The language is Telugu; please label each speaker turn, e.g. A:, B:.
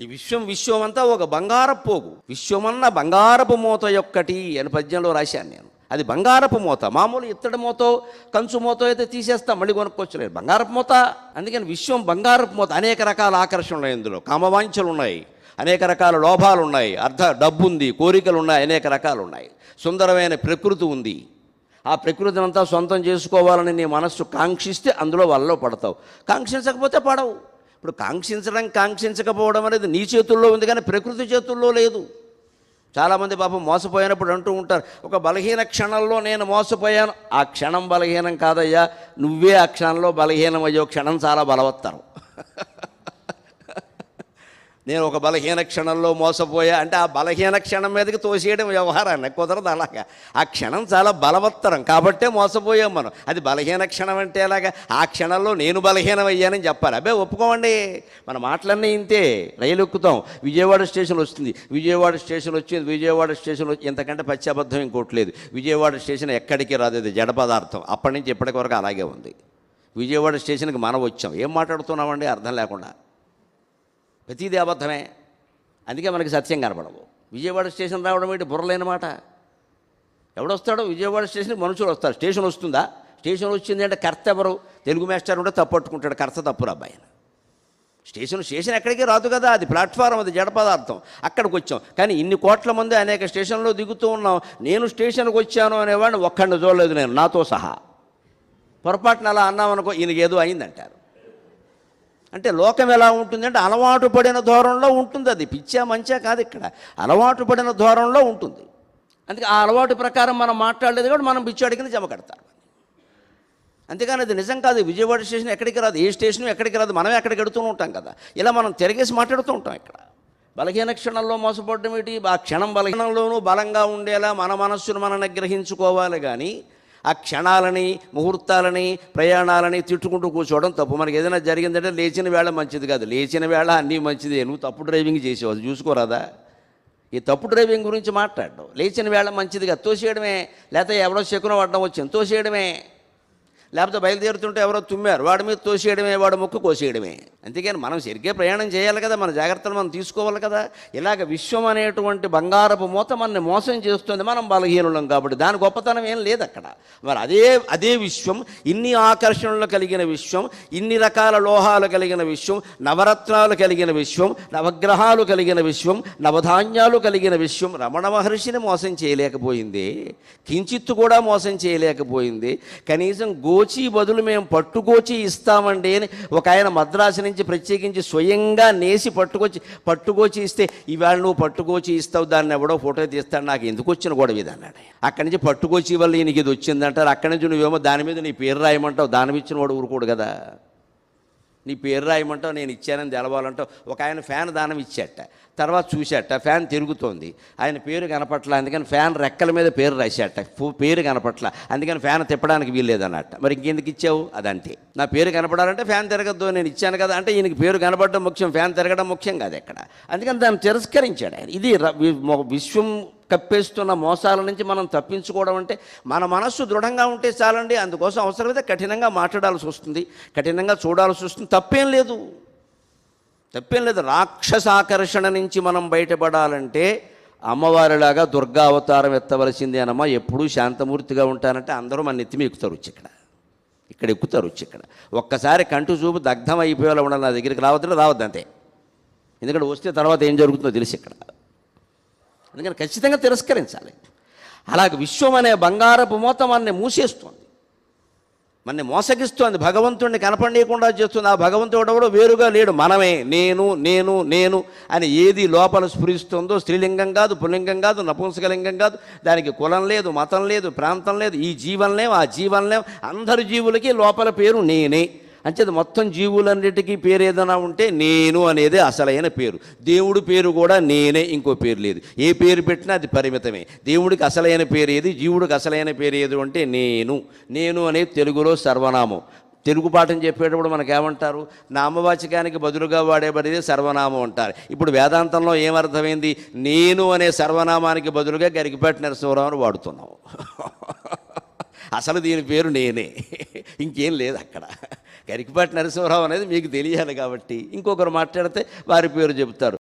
A: ఈ విశ్వం విశ్వమంతా ఒక బంగారపు పోగు. విశ్వమన్న బంగారపు మూత యొక్కటి అని పద్యంలో రాశాను నేను. అది బంగారపు మూత. మామూలు ఇత్తడి మూతో కంచు మూతో అయితే తీసేస్తాం మళ్ళీ కొనుక్కోవచ్చు. బంగారపు మూత. అందుకని విశ్వం బంగారపు మూత. అనేక రకాల ఆకర్షణలు ఉన్నాయి ఇందులో. కామవాంఛలు ఉన్నాయి అనేక రకాల లోభాలు ఉన్నాయి అర్థ డబ్బు ఉంది కోరికలు ఉన్నాయి అనేక రకాలు ఉన్నాయి. సుందరమైన ప్రకృతి ఉంది. ఆ ప్రకృతిని అంతా సొంతం చేసుకోవాలని నీ మనస్సు కాంక్షిస్తే అందులో వల్ల పడతావు. కాంక్షించకపోతే పడవు. ఇప్పుడు కాంక్షించడం కాంక్షించకపోవడం అనేది నీ చేతుల్లో ఉంది కానీ ప్రకృతి చేతుల్లో లేదు. చాలామంది పాపం మోసపోయినప్పుడు అంటూ ఉంటారు ఒక బలహీన క్షణంలో నేను మోసపోయాను. ఆ క్షణం బలహీనం కాదయ్యా నువ్వే ఆ క్షణంలో బలహీనం అయ్యో క్షణం చాలా బలవత్తరం. నేను ఒక బలహీన క్షణంలో మోసపోయా అంటే ఆ బలహీన క్షణం మీదకి తోసేయడం వ్యవహారాన్ని కుదరదు అలాగా. ఆ క్షణం చాలా బలవత్తరం కాబట్టే మోసపోయాం మనం. అది బలహీన క్షణం అంటే ఎలాగా? ఆ క్షణంలో నేను బలహీనమయ్యానని చెప్పాలి. అబ్బే ఒప్పుకోమండి. మన మాటలన్నీ ఇంతే. రైలు ఎక్కుతాం. విజయవాడ స్టేషన్ వస్తుంది. విజయవాడ స్టేషన్ వచ్చింది. విజయవాడ స్టేషన్ వచ్చి ఇంతకంటే పశ్చాబద్ధం అబద్ధం ఇంకోటి లేదు. విజయవాడ స్టేషన్ ఎక్కడికి రాదు. ఇది జడ పదార్థం. అప్పటి నుంచి ఇప్పటికి వరకు అలాగే ఉంది. విజయవాడ స్టేషన్కి మనం వచ్చాం. ఏం మాట్లాడుతున్నామండి? అర్థం లేకుండా. ప్రతిదీ అబద్ధమే. అందుకే మనకి సత్యం కనపడవు విజయవాడ స్టేషన్ రావడం ఏంటి బుర్రలేనమాట ఎవడొస్తాడో? విజయవాడ స్టేషన్కి మనుషులు వస్తారు. స్టేషన్ వస్తుందా? స్టేషన్ వచ్చింది అంటే కర్త ఎవరు? తెలుగు మాస్టర్ ఉంటే తప్పట్టుకుంటాడు కర్త తప్పురు అబ్బాయి స్టేషన్ స్టేషన్ ఎక్కడికి రాదు కదా? అది ప్లాట్ఫారం అది జడ పదార్థం. అక్కడికి వచ్చాం. కానీ ఇన్ని కోట్ల మంది అనేక స్టేషన్లో దిగుతూ ఉన్నాం. నేను స్టేషన్కి వచ్చాను అనేవాడిని ఒక్కడిని చూడలేదు నేను. నాతో సహా. పొరపాటున అలా అన్నామనుకో ఈయనకి ఏదో అయిందంటారు. అంటే లోకం ఎలా ఉంటుందంటే అలవాటు పడిన ధోరణిలో ఉంటుంది అది. పిచ్చా మంచా కాదు ఇక్కడ. అలవాటు పడిన ధోరణిలో ఉంటుంది. అందుకే ఆ అలవాటు ప్రకారం మనం మాట్లాడలేదు కూడా మనం పిచ్చాడి కింద జమ కడతారు అంతేగాని అది నిజం కాదు. విజయవాడ స్టేషన్ ఎక్కడికి రాదు? ఏ స్టేషన్ ఎక్కడికి రాదు? మనం ఎక్కడికి ఎడుతూనే ఉంటాం కదా. ఇలా మనం తిరగేసి మాట్లాడుతూ ఉంటాం ఇక్కడ. బలహీన క్షణంలో మోసపోవడం ఏమిటి ఆ క్షణం బలహీనంలోనూ బలంగా ఉండేలా మన మనస్సును మనం నిగ్రహించుకోవాలి కానీ ఆ క్షణాలని ముహూర్తాలని ప్రయాణాలని తిట్టుకుంటూ కూర్చోవడం తప్పు. మనకి ఏదైనా జరిగిందంటే లేచిన వేళ మంచిది కాదు. లేచిన వేళ అన్నీ మంచిదే. నువ్వు తప్పు డ్రైవింగ్ చేసేవాళ్ళు చూసుకోరాదా? ఈ తప్పు డ్రైవింగ్ గురించి మాట్లాడడం. లేచిన వేళ మంచిదిగా తోసేయడమే. లేకపోతే ఎవరో శకునం వచ్చి ఎంతో తోసేయడమే. లేకపోతే బయలుదేరుతుంటే ఎవరో తుమ్మారు. వాడి మీద తోసేయడమే వాడు ముక్కు కోసేయడమే. అంతేకాని మనం సరిగ్గా ప్రయాణం చేయాలి కదా మన జాగ్రత్తలు మనం తీసుకోవాలి కదా. ఇలాగ విశ్వం అనేటువంటి బంగారపు మూత మనని మోసం చేస్తుంది మనం బలహీనులం కాబట్టి. దాని గొప్పతనం ఏం లేదు అక్కడ మరి అదే అదే విశ్వం ఇన్ని ఆకర్షణలు కలిగిన విశ్వం ఇన్ని రకాల లోహాలు కలిగిన విశ్వం నవరత్నాలు కలిగిన విశ్వం నవగ్రహాలు కలిగిన విశ్వం నవధాన్యాలు కలిగిన విశ్వం. రమణ మహర్షిని మోసం చేయలేకపోయింది. కించిత్తు కూడా మోసం చేయలేకపోయింది. కనీసం గోచి బదులు మేము పట్టుకోచి ఇస్తామండి అని ఒక ఆయన మద్రాసు నుంచి ప్రత్యేకించి స్వయంగా నేసి పట్టుకొచ్చి పట్టుకోచి ఇస్తే ఇవాళ నువ్వు పట్టుకోచి ఇస్తావు దాన్ని ఎవడో ఫోటో తీస్తాడు నాకు ఎందుకు వచ్చిన గొడవ ఇది? అన్నాడు అక్కడి నుంచి పట్టుకోచి వల్ల ఈయనకి ఇది వచ్చిందంటారు. అక్కడి నుంచి నువ్వేమో దాని మీద నీ పేరు రాయమంటావు దాని ఇచ్చిన వాడు ఊరుకోడు కదా. నీ పేరు రాయమంటావు నేను ఇచ్చానని తెలవాలంటావు. ఒక ఆయన ఫ్యాన్ దానం ఇచ్చాట. తర్వాత చూశాట ఫ్యాన్ తిరుగుతోంది. ఆయన పేరు కనపట్ల అందుకని ఫ్యాన్ రెక్కల మీద పేరు రాశాట ఫు- పేరు కనపట్ల అందుకని ఫ్యాన్ తిప్పడానికి వీల్లేదన్నట్ట. మరి ఇంకెందుకు ఇచ్చావు? అదంతే. నా పేరు కనపడాలంటే ఫ్యాన్ తిరగద్దు నేను ఇచ్చాను కదా అంటే ఈయనకి పేరు కనపడడం ముఖ్యం ఫ్యాన్ తిరగడం ముఖ్యం కాదు ఎక్కడ. అందుకని దాన్ని తిరస్కరించాడు ఆయన. ఇది విశ్వం కప్పేస్తున్న మోసాల నుంచి మనం తప్పించుకోవడం అంటే మన మనస్సు దృఢంగా ఉంటే చాలండి. అందుకోసం అవసరమైతే కఠినంగా మాట్లాడాల్సి వస్తుంది. కఠినంగా చూడాల్సి వస్తుంది. తప్పేం లేదు. తప్పేం లేదు. రాక్షసాకర్షణ నుంచి మనం బయటపడాలంటే అమ్మవారిలాగా దుర్గా అవతారం ఎత్తవలసిందే అనమ్మా ఎప్పుడూ శాంతమూర్తిగా ఉంటానంటే అందరూ మన నెత్తిమి ఎక్కుతారు వచ్చి ఇక్కడ. ఇక్కడ ఎక్కుతారు వచ్చి ఇక్కడ. ఒక్కసారి కంటి చూపు దగ్ధం అయిపోయేలా ఉండాలి. నా దగ్గరికి రావద్దు రావద్దు అంతే. ఎందుకంటే వస్తే తర్వాత ఏం జరుగుతుందో తెలిసి ఇక్కడ. అందుకని ఖచ్చితంగా తిరస్కరించాలి. అలాగే విశ్వం అనే బంగారపు మూత మనని మూసేస్తుంది. మనని మోసగిస్తోంది. భగవంతుడిని కనపడనీయకుండా చేస్తుంది. ఆ భగవంతుడు కూడా వేరుగా లేడు. మనమే నేను నేను నేను అని ఏది లోపల స్ఫురిస్తుందో స్త్రీలింగం కాదు పుల్లింగం కాదు నపుంసకలింగం కాదు దానికి కులం లేదు మతం లేదు ప్రాంతం లేదు ఈ జీవన్లేం ఆ జీవన్లేం అందరి జీవులకి లోపల పేరు నేనే. అంచేది మొత్తం జీవులన్నిటికీ పేరు ఏదైనా ఉంటే నేను అనేది అసలైన పేరు. దేవుడు పేరు కూడా నేనే ఇంకో పేరు లేదు. ఏ పేరు పెట్టినా అది పరిమితమే. దేవుడికి అసలైన పేరు ఏది? జీవుడికి అసలైన పేరు ఏది అంటే నేను. నేను అనేది తెలుగులో సర్వనామం. తెలుగు పాఠం చెప్పేటప్పుడు మనకు ఏమంటారు నామవాచకానికి బదులుగా వాడేబడేది సర్వనామం అంటారు. ఇప్పుడు వేదాంతంలో ఏమర్థమైంది? నేను అనే సర్వనామానికి బదులుగా గరికిపాటి నరసింహరావును వాడుతున్నాం. అసలు దీని పేరు నేనే. ఇంకేం లేదు అక్కడ. గరికిపాటి నరసింహరావు అనేది మీకు తెలియాలి కాబట్టి ఇంకొకరు మాట్లాడితే వారి పేరు చెబుతారు.